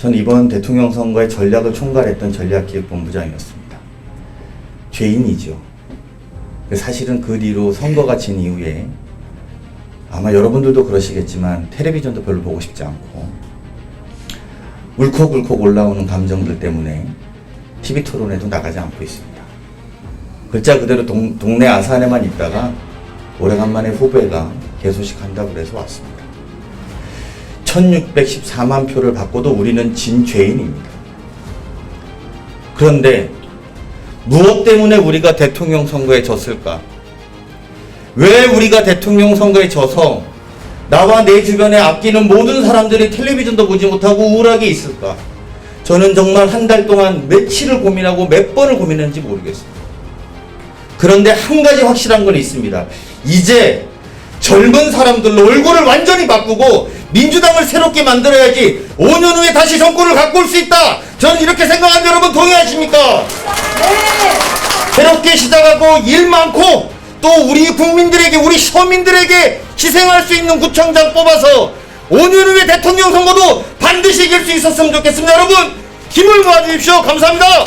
전 이번 대통령 선거의 전략을 총괄했던 전략기획본부장이었습니다. 죄인이죠. 사실은 그 뒤로 선거가 진 이후에 아마 여러분들도 그러시겠지만 텔레비전도 별로 보고 싶지 않고 울컥울컥 올라오는 감정들 때문에 TV 토론에도 나가지 않고 있습니다. 글자 그대로 동, 동네 아산에만 있다가 오래간만에 후배가 개소식 한다고 그래서 왔습니다. 1614만 표를 받고도 우리는 진 죄인입니다. 그런데 무엇 때문에 우리가 대통령 선거에 졌을까? 왜 우리가 대통령 선거에 져서 나와 내 주변에 아끼는 모든 사람들이 텔레비전도 보지 못하고 우울하게 있을까? 저는 정말 한 달 동안 며칠을 고민하고 몇 번을 고민했는지 모르겠습니다. 그런데 한 가지 확실한 건 있습니다. 이제 젊은 사람들로 얼굴을 완전히 바꾸고 민주당을 새롭게 만들어야지 5년 후에 다시 정권을 갖고 올 수 있다. 저는 이렇게 생각하는 여러분 동의하십니까? 새롭게 시작하고 일 많고 또 우리 국민들에게 우리 서민들에게 희생할 수 있는 구청장 뽑아서 5년 후에 대통령 선거도 반드시 이길 수 있었으면 좋겠습니다. 여러분 힘을 모아주십시오. 감사합니다.